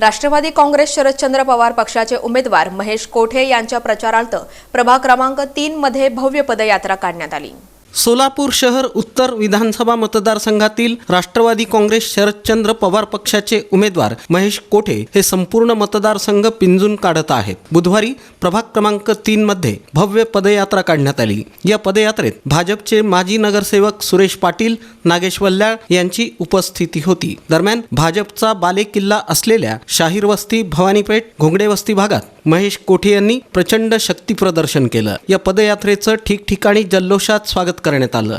राष्ट्रवादी काँग्रेस शरदचंद्र पवार पक्षाचे उमेदवार महेश कोठे यांच्या प्रचारार्थ प्रभाग क्रमांक तीन मध्ये भव्य पदयात्रा काढण्यात आली. सोलापूर शहर उत्तर विधानसभा मतदारसंघातील राष्ट्रवादी काँग्रेस शरदचंद्र पवार पक्षाचे उमेदवार महेश कोठे हे संपूर्ण मतदारसंघ पिंजून काढत आहेत. बुधवारी प्रभाग क्रमांक तीन मध्ये भव्य पदयात्रा काढण्यात आली. या पदयात्रेत भाजपचे माजी नगरसेवक सुरेश पाटील नागेश वल्ल्याळ यांची उपस्थिती होती. दरम्यान भाजपचा बालेकिल्ला असलेल्या शाहीर वस्ती भवानीपेठ घोंगडे वस्ती भागात महेश कोठे यांनी प्रचंड शक्ती प्रदर्शन केलं? या पदयात्रेचं ठिकठिकाणी जल्लोषात स्वागत करण्यात आलं.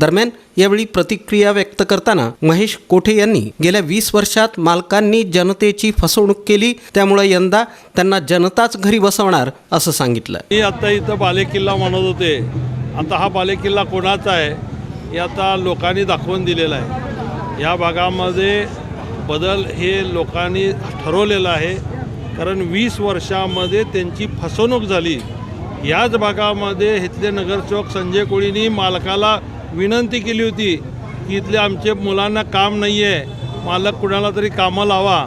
दरम्यान यावेळी प्रतिक्रिया व्यक्त करताना महेश कोठे यांनी गेल्या वीस वर्षात मालकांनी जनतेची फसवणूक केली त्यामुळे यंदा त्यांना जनताच घरी बसवणार असं सांगितलं. मी आता इथं बालेकिल्ला म्हणत होते. आता हा बालेकिल्ला कोणाचा आहे हे आता लोकांनी दाखवून दिलेला आहे. या भागामध्ये बदल हे लोकांनी ठरवलेलं आहे. कारण वीस वर्षामध्ये त्यांची फसवणूक झाली. याच भागामध्ये इथले नगरसेवक संजय कोळीनी मालकाला विनंती केली होती की इथल्या आमच्या मुलांना काम नाही आहे मालक कुणाला तरी कामं लावा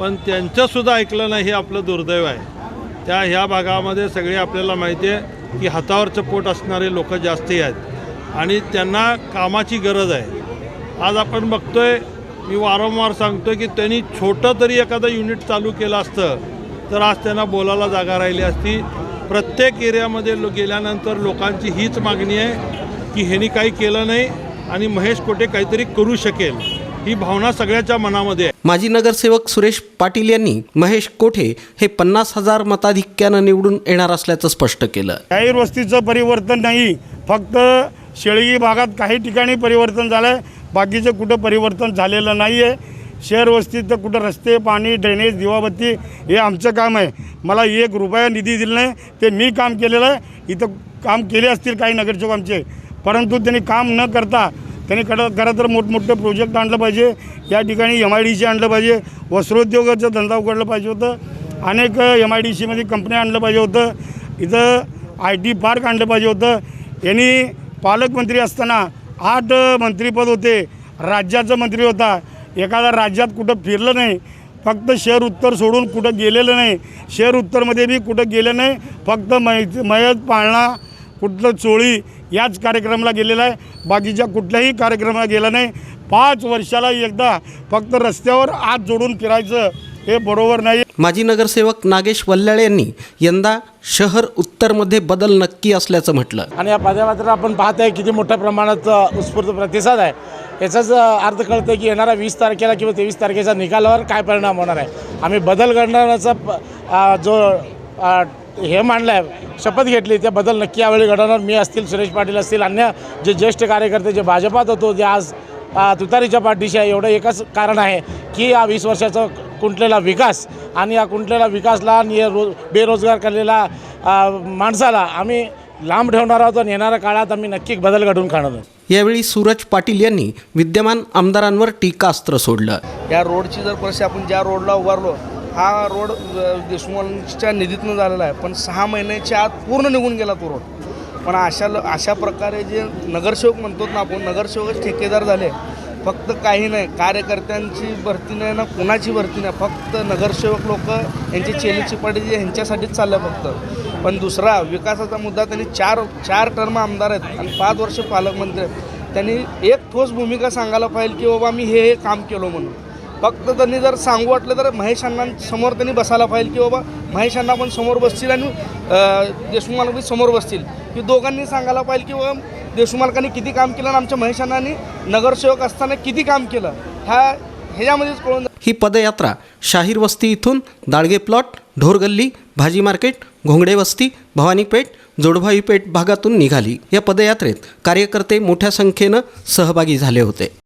पण त्यांचंसुद्धा ऐकलं नाही हे आपलं दुर्दैव आहे. त्या ह्या भागामध्ये सगळे आपल्याला माहिती आहे की हातावरचं पोट असणारे लोक जास्ती आहेत आणि त्यांना कामाची गरज आहे. आज आपण बघतोय मी वारंवार सांगतोय की त्यांनी छोटं तरी एखादं युनिट चालू केलं असतं तर आज त्यांना बोलायला जागा राहिली असती. प्रत्येक एरियामध्ये लो गेल्यानंतर लोकांची हीच मागणी आहे की ह्यांनी काही केलं नाही आणि महेश कोटे काहीतरी करू शकेल ही भावना सगळ्याच्या मनामध्ये आहे. माजी नगरसेवक सुरेश पाटील यांनी महेश कोठे हे पन्नास हजार मताधिक्यानं निवडून येणार असल्याचं स्पष्ट केलं. शाहीर वस्तीचं परिवर्तन नाही फक्त शेळगी भागात काही ठिकाणी परिवर्तन झालं आहे बाकीचं कुठं परिवर्तन झालेलं नाही आहे शहर वस्तीत तर कुठं रस्ते पाणी ड्रेनेज दिवाबत्ती हे आमचं काम आहे. मला एक रुपया निधी दिला नाही ते मी काम केलेलं आहे. इथं काम केले असतील काही नगरसेवक आमचे. परंतु त्यांनी काम न करता त्यांनी खरं खरं तर मोठमोठे प्रोजेक्ट आणलं पाहिजे. या ठिकाणी एम आय डी सी आणलं पाहिजे. वस्त्रोद्योगाचा धंदा उघडला पाहिजे होतं. अनेक एम आय डी सीमध्ये कंपन्या आणलं पाहिजे होतं. इथं आय टी पार्क आणलं पाहिजे होतं. यांनी पालकमंत्री असताना आठ मंत्रीपद होते. राज्याचं मंत्री होता. एखाद्या राज्यात कुठं फिरलं नाही. फक्त शहर उत्तर सोडून कुठं गेलेलं नाही. शहर उत्तरमध्ये बी कुठं गेलं नाही. फक्त मै मयत पाळणा कुठलं चोळी याच कार्यक्रमाला गेलेला आहे. बाकीच्या कुठल्याही कार्यक्रमाला गेला नाही. पाच वर्षाला एकदा फक्त रस्त्यावर आत जोडून फिरायचं हे बरोबर नाही. माजी नगरसेवक नागेश वल्ल्याळ यांनी यंदा शहर उत्तरमध्ये बदल नक्की असल्याचं म्हटलं. आणि या पदयात्रा आपण पाहत आहे किती मोठ्या प्रमाणात उत्स्फूर्त प्रतिसाद आहे. याचाच अर्थ कळतं की येणाऱ्या वीस तारखेला किंवा तेवीस तारखेच्या निकालावर काय परिणाम होणार आहे. आम्ही बदल अ, जो अ, हे मांडलं आहे शपथ घेतली. त्या बदल नक्की यावेळी घडवणार मी असतील सुरेश पाटील असतील अन्य जे ज्येष्ठ कार्यकर्ते जे भाजपात होतो जे आज तुतारीच्या पाठीशी आहे एवढं एकच कारण आहे की या वीस वर्षाचा कुंटलेला विकास आणि या कुंटलेला विकासला आणि या रो बेरोजगार करलेला अ, माणसाला आम्ही लांब ठेवणार आहोत आणि येणाऱ्या काळात आम्ही नक्की बदल घडवून काढणार आहोत. यावेळी सूरज पाटील यांनी विद्यमान आमदारांवर टीकास्त्र सोडलं. या रोडची जर परिस्थिती आपण ज्या रोडला उभारलो हा रोड देशमुखांच्या निधीतनं झालेला आहे. पण सहा महिन्याच्या आत पूर्ण निघून गेला तो रोड. पण अशा ल- अशा प्रकारे जे नगरसेवक म्हणतो ना आपण नगरसेवकच ठेकेदार झाले. फक्त काही नाही कार्यकर्त्यांची भरती नाही ना कुणाची भरती नाही. फक्त नगरसेवक लोक यांची चेली चिपाटी जे ह्यांच्यासाठीच चाललं फक्त. पण दुसरा विकासाचा मुद्दा त्यांनी चार चार टर्म आमदार आहेत आणि पाच वर्ष पालकमंत्री आहेत. त्यांनी एक ठोस भूमिका सांगायला पाहिजे की बाबा मी हे हे काम केलो म्हणून. फक्त त्यांनी जर सांगू वाटलं तर महेश अण्णांसमोर त्यांनी बसायला पाहिजे की बाबा महेश अण्णा पण समोर बसतील आणि अं, देशमुख बी समोर बसतील. की दोघांनी सांगायला पाहिजे की बाबा देशमुख मालकांनी किती काम केलं आणि आमच्या महेश अण्णांनी नगरसेवक असताना किती काम केलं? ह्या ह्याच्यामध्येच कळून ही पदयात्रा शाहीर वस्ती इथून दाळगे प्लॉट ढोरगल्ली भाजी मार्केट घोंगडे वस्ती भवानीपेठ जोडभाई पेठ भागातून निघाली. या पदयात्रेत कार्यकर्ते मोठ्या संख्येनं सहभागी झाले होते.